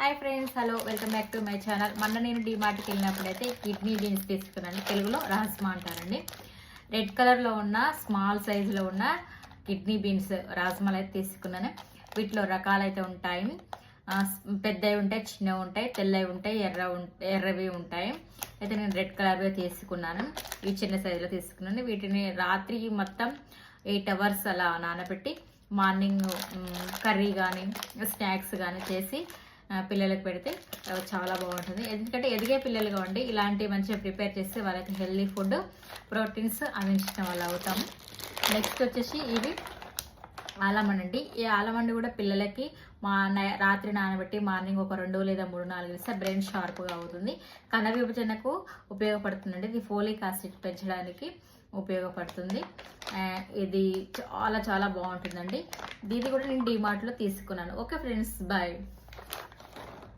Hi friends hello welcome back to my channel. మొన్న నేను డిమార్ట్కి వెళ్ళినప్పుడైతే kidney beans తీసుకున్నాను. తెలుగులో రాజ్మా అంటారండి. రెడ్ కలర్లో ఉన్న స్మాల్ సైజులో ఉన్న కిడ్నీ బీన్స్ రాజ్మాలు అయితే తీసుకున్నాను. వీటిలో రకాలైతే ఉంటాయి. పెద్దవి ఉంటాయి చిన్నవి ఉంటాయి తెల్లవి ఉంటాయి ఎర్ర ఎర్రవి ఉంటాయి. అయితే నేను రెడ్ కలర్వే తీసుకున్నాను. ఇవి చిన్న సైజులో తీసుకున్నాను. వీటిని రాత్రి మొత్తం ఎయిట్ అవర్స్ అలా నానబెట్టి మార్నింగ్ కర్రీ కానీ స్నాక్స్ కానీ చేసి పిల్లలకు పెడితే చాలా బాగుంటుంది. ఎందుకంటే ఎదిగే పిల్లలు కావండి ఇలాంటి మంచిగా ప్రిపేర్ చేస్తే వాళ్ళకి హెల్దీ ఫుడ్ ప్రోటీన్స్ అందించడం వల్ల అవుతాము. నెక్స్ట్ వచ్చేసి ఇవి ఆలమండి అండి. ఈ ఆలమండి కూడా పిల్లలకి మా రాత్రి నానబెట్టి మార్నింగ్ ఒక రెండు లేదా మూడు నాలుగు వేస్తే బ్రెయిన్ షార్ప్గా అవుతుంది. కణ విభజనకు ఉపయోగపడుతుందండి. ఇది ఫోలిక్ యాసిడ్ పెంచడానికి ఉపయోగపడుతుంది. ఇది చాలా చాలా బాగుంటుందండి. దీన్ని కూడా నేను డిమార్ట్లో తీసుకున్నాను. Okay friends bye.